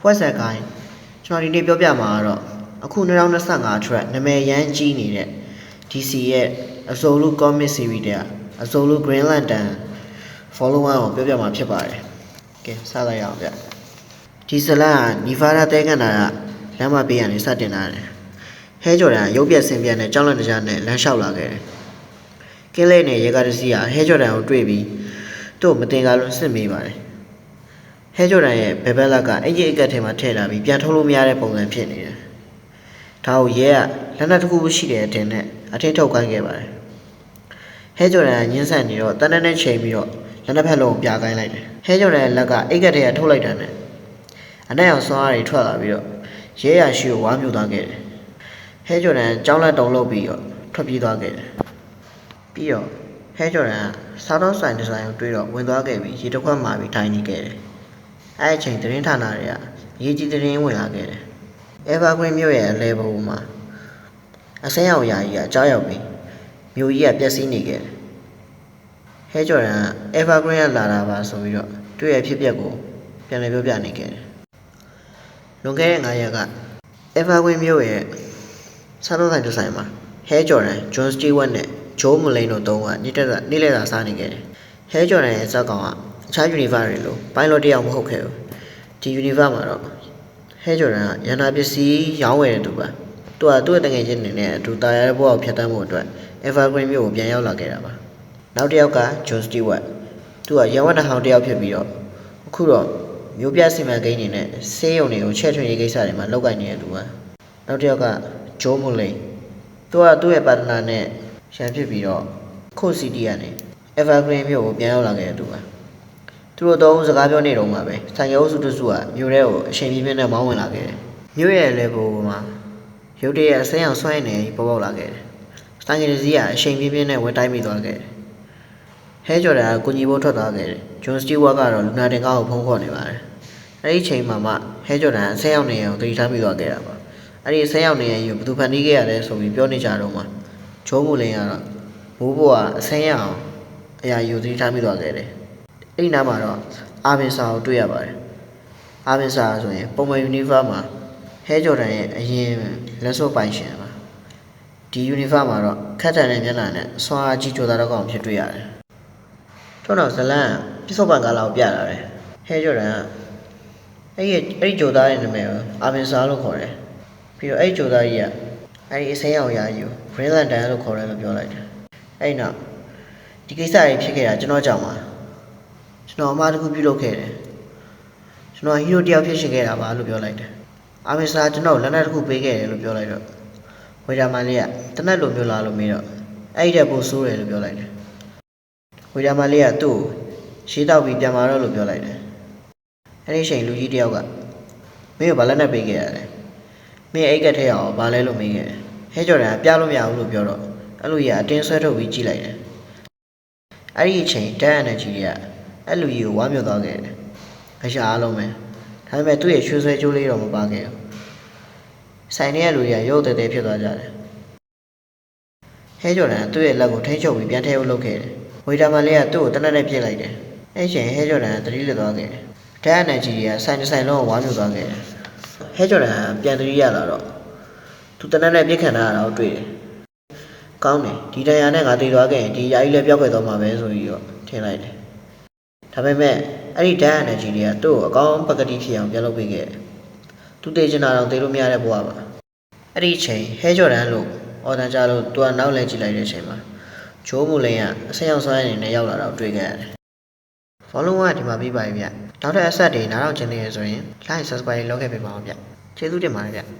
ဖွဲ့ဆက်ကိုင်းကျွန်တော်ဒီနေ့ပြောပြမှာကတော့အခု2025 track နာမည်ရမ်းကြီးနေတဲ့ DC ရဲ့အစိုးလူ comic series တဲ့အစိုးလူ Green Lantern follower ကိုပြောပြမှာဖြစ်ပါတယ်။ကဲစလိုက်ရအောင်ဗျ။ဒီဇလန်ကနီဖာရာတဲကန်တာကလမ်းမပေးရနေစတင်လာတယ်။ဟဲဂျော်ဒန်ကရုပ်ပြက်ဆင်းပြက်နဲ့ကြောင်းလန့်တကြားနဲ့လမ်းလျှောက်လာခဲ့တယ်။ကင်းလေးနဲ့ရေကားတစီကဟဲဂျော်ဒန်ကိုတွေ့ပြီးသူ့ကိုမတင်ကားလို့စစ်မိပါတယ်။ ဟဲဂျော်ဒန်ရဲ့ဘယ်ဘက်လက်ကအဲ့ဒီအကက်ထဲမှာထည့်လာပြီးပြန်ထုတ်လို့မရတဲ့ပုံစံဖြစ်နေတယ်။ဒါကိုရဲကလက်နက်တစ်ခုရှိတဲ့အတင်နဲ့အထင်းထုတ်ခိုင်းခဲ့ပါတယ်။ဟဲဂျော်ဒန်ကညှင်းဆန်နေတော့တန်းတန်းနဲ့ချိန်ပြီးတော့လက်နက်ဖက်လုံးကိုပြခိုင်းလိုက်တယ်။ဟဲဂျော်ဒန်ရဲ့လက်ကအိတ်ကက်ထဲကထုတ်လိုက်တာနဲ့အနက်အောင်ဆွမ်းအားတွေထွက်လာပြီးတော့ရဲရရှိကိုဝါမြူသွားခဲ့တယ်။ဟဲဂျော်ဒန်ကြောင်းလက်တုံလုပ်ပြီးတော့ထွက်ပြေးသွားခဲ့တယ်။ပြီးတော့ဟဲဂျော်ဒန်ကစားတော့ဆိုင်ဒီဇိုင်းကိုတွေးတော့ဝင်သွားခဲ့ပြီးရေတစ်ခွက်မှာပြီးထိုင်နေခဲ့တယ်။ အဲ့အချိန်သတင်းဌာနတွေကအရေးကြီးသတင်းဝင်လာခဲ့တယ်။ Evergreen မြို့ရဲ့အလဲဘုံမှာအစင်းရောက်ရာကြီးကအကြောက်ရောက်ပြီးမြို့ကြီးကပျက်စီးနေခဲ့တယ်။ဟဲဂျော်ဒန်က Evergreen ကလာတာပါဆိုပြီးတော့တွေ့ရဖြစ်ပျက်ကိုပြန်လည်ပြောပြနေခဲ့တယ်။လွန်ခဲ့တဲ့9ရက်က Evergreen မြို့ရဲ့စားတော့ဆိုင်တစ်ဆိုင်မှာဟဲဂျော်ဒန်၊ဂျွန်စတီဝတ်နဲ့ဂျိုးမလိန်တို့သုံးကနေ့တက်တာနေ့လည်တာစားနေခဲ့တယ်။ဟဲဂျော်ဒန်ရဲ့ဇက်ကောင်က အခြား universe တွေလိုပိုင်းလော့တစ်ယောက်မဟုတ်ခဲ့ဘူး။ဒီ universe မှာတော့ဟဲဂျော်ဒန်ကရန်နာပစ္စည်းရောင်းဝယ်တဲ့သူပါ။သူကသူ့ရဲ့တငယ်ချင်းနေနဲ့အတူတာယာတဲ့ဘဝကိုဖျက်ဆီးမှုအတွက် Evergreen မြို့ကိုပြန်ရောက်လာခဲ့တာပါ။နောက်တစ်ယောက်က John Stewart ။သူကရဝတ်တဟောင်းတစ်ယောက်ဖြစ်ပြီးတော့အခုတော့မျိုးပြစီမံကိန်းနေနဲ့ဆေးရုံတွေကိုချဲ့ထွင်ရေးကိစ္စတွေမှာလောက်ကိုင်နေတဲ့သူပါ။နောက်တစ်ယောက်က Joe Mullen ။သူကသူ့ရဲ့ပါတနာနဲ့ရန်ဖြစ်ပြီးတော့ခုတ်စီတီကနေ Evergreen မြို့ကိုပြန်ရောက်လာခဲ့တဲ့သူပါ။ သူတို့တော့စကားပြောနေတော့မှာပဲဆိုင်ရုပ်စုတစုကမြို့ထဲကိုအချိန်ပြင်းပြင်းနဲ့မောင်းဝင်လာခဲ့တယ်မြို့ရဲ့လေဘိုမှာရုတ်တရက်အစင်းအောင်ဆွဲနေပေါ်ပေါက်လာခဲ့တယ်ဆိုင်ကယ်စီးကအချိန်ပြင်းပြင်းနဲ့ဝင်တိုင်းမိသွားခဲ့တယ်ဟဲဂျော်ဒန်ကကုညီဖို့ထွက်သွားခဲ့တယ်ဂျွန်စတီဝါကတော့လူနာတင်ကားကိုဖုံးခေါ်နေပါတယ်အဲ့ဒီချိန်မှာမှဟဲဂျော်ဒန်အစင်းအောင်နေအောင်တတိထားမိသွားခဲ့တာပါအဲ့ဒီအစင်းအောင်နေရင်ဘယ်သူဖန်တီးခဲ့ရလဲဆိုပြီးပြောနေကြတော့မှဂျိုးမူလင်ကတော့မိုးဘွားအစင်းရအောင်အရာယူတတိထားမိသွားခဲ့တယ် အဲ့ဒီနားမှာတော့အာဗင်ဆာကိုတွေ့ရပါတယ်အာဗင်ဆာဆိုရင်ပုံမှန်ယူနီဖောင်းမှာဟဲဂျော်ဒန်ရဲ့အရင်လက်စောပိုင်ရှင်ပါဒီယူနီဖောင်းမှာတော့ခက်တန်တဲ့မျက်နှာနဲ့ဆွာကြီးကြိုသားတော့ကောင်ဖြစ်တွေ့ရတယ်ထို့နောက်ဇလန်ပြစ္ဆုတ်ပံကားလာကိုပြလာတယ်ဟဲဂျော်ဒန်ကအဲ့ဒီအဲ့ဒီကြိုသားရဲ့နာမည်ကိုအာဗင်ဆာလို့ခေါ်တယ်ပြီးတော့အဲ့ဒီကြိုသားကြီးကအဲ့ဒီအစင်းအောင်ရာကြီးကို Green Lantern လို့ခေါ်တယ်လို့ပြောလိုက်တယ်အဲ့ဒီနောက်ဒီကိစ္စတွေဖြစ်ခဲ့တာကျွန်တော်ကြောင့်ပါ ကျွန်တော်အမားတစ်ခုပြုလုပ်ခဲ့တယ်ကျွန်တော်ဟီးရိုတယောက်ဖြစ်ရှင်ခဲ့တာပါလို့ပြောလိုက်တယ်အာမင်စာကျွန်တော်လက်နက်တစ်ခုပေးခဲ့တယ်လို့ပြောလိုက်တော့ဝေဒါမန်လေးကတနက်လိုမျိုးလားလို့မေးတော့အဲ့ဒီတက်ပို့ဆိုးတယ်လို့ပြောလိုက်တယ်ဝေဒါမန်လေးကသူ့ကိုရှေးတော့ပြီးပြန်มาတော့လို့ပြောလိုက်တယ်အဲ့ဒီချိန်လူကြီးတယောက်ကမင်းကဘာလက်နက်ပေးခဲ့ရလဲမင်းအိတ်ကက်ထဲအောင်ဘာလဲလို့မေးခဲ့တယ်ဟဲကြော်တယ်ပြလို့မရဘူးလို့ပြောတော့အဲ့လိုကြီးကအတင်းဆွဲထုတ်ပြီးကြည့်လိုက်တယ်အဲ့ဒီအချိန်တန်အန်နယ်ဂျီက အဲ့လူကြီးကိုဝါမြော့သွားခဲ့တယ်။အရှာအားလုံးပဲ။ဒါပေမဲ့သူ့ရဲ့ရွှေဆွဲကြိုးလေးတော့မပါခဲ့ဘူး။ဆိုင်ထဲကလူတွေကရုပ်တဲတဲဖြစ်သွားကြတယ်။ဟဲဂျော်ဒန်ကသူ့ရဲ့လက်ကိုထိန်းချုပ်ပြီးပြန်ထဲဖို့လုပ်ခဲ့တယ်။ဝေတာမန်လေးကသူ့ကိုတနက်နဲ့ပြစ်လိုက်တယ်။အဲ့ချိန်ဟဲဂျော်ဒန်ကသတိလစ်သွားခဲ့တယ်။ဒန်အန်ဂျီကဆိုင်တစ်ဆိုင်လုံးကိုဝါမြော့သွားခဲ့တယ်။ဟဲဂျော်ဒန်ကပြန်သတိရလာတော့သူတနက်နဲ့ပြစ်ခံထားတာကိုတွေ့တယ်။ကောင်းတယ်ဒီတရားနဲ့ငါတည်သွားခဲ့ရင်ဒီယာကြီးလည်းပြောက်ွယ်သွားမှာပဲဆိုပြီးတော့ထင်လိုက်တယ်။ ဒါပေမဲ့အဲ့ဒီဓာတ် energy တွေကသူ့ကိုအကောင်းပကတိဖြစ်အောင်ပြန်လုပ်ပေးခဲ့တယ်။သူတေချင်တာတော့တေလို့မရတဲ့ဘဝပါ။အဲ့ဒီအချိန်ဟဲဂျော်ဒန်လို့အော်တန်ကြလို့သူကနောက်လဲကြည့်လိုက်တဲ့အချိန်မှာဂျိုးမူလင်ကအဆက်ရောက်ဆွဲအနေနဲ့ရောက်လာတော့တွေ့ခဲ့ရတယ်။ follow ကဒီမှာပြီးပါပြီဗျ။နောက်ထပ်အဆက်တွေနားထောင်ချင်နေရဆိုရင် like subscribe လုပ်ခဲ့ပေးပါဦးဗျ။ကျေးဇူးတင်ပါတယ်ဗျ။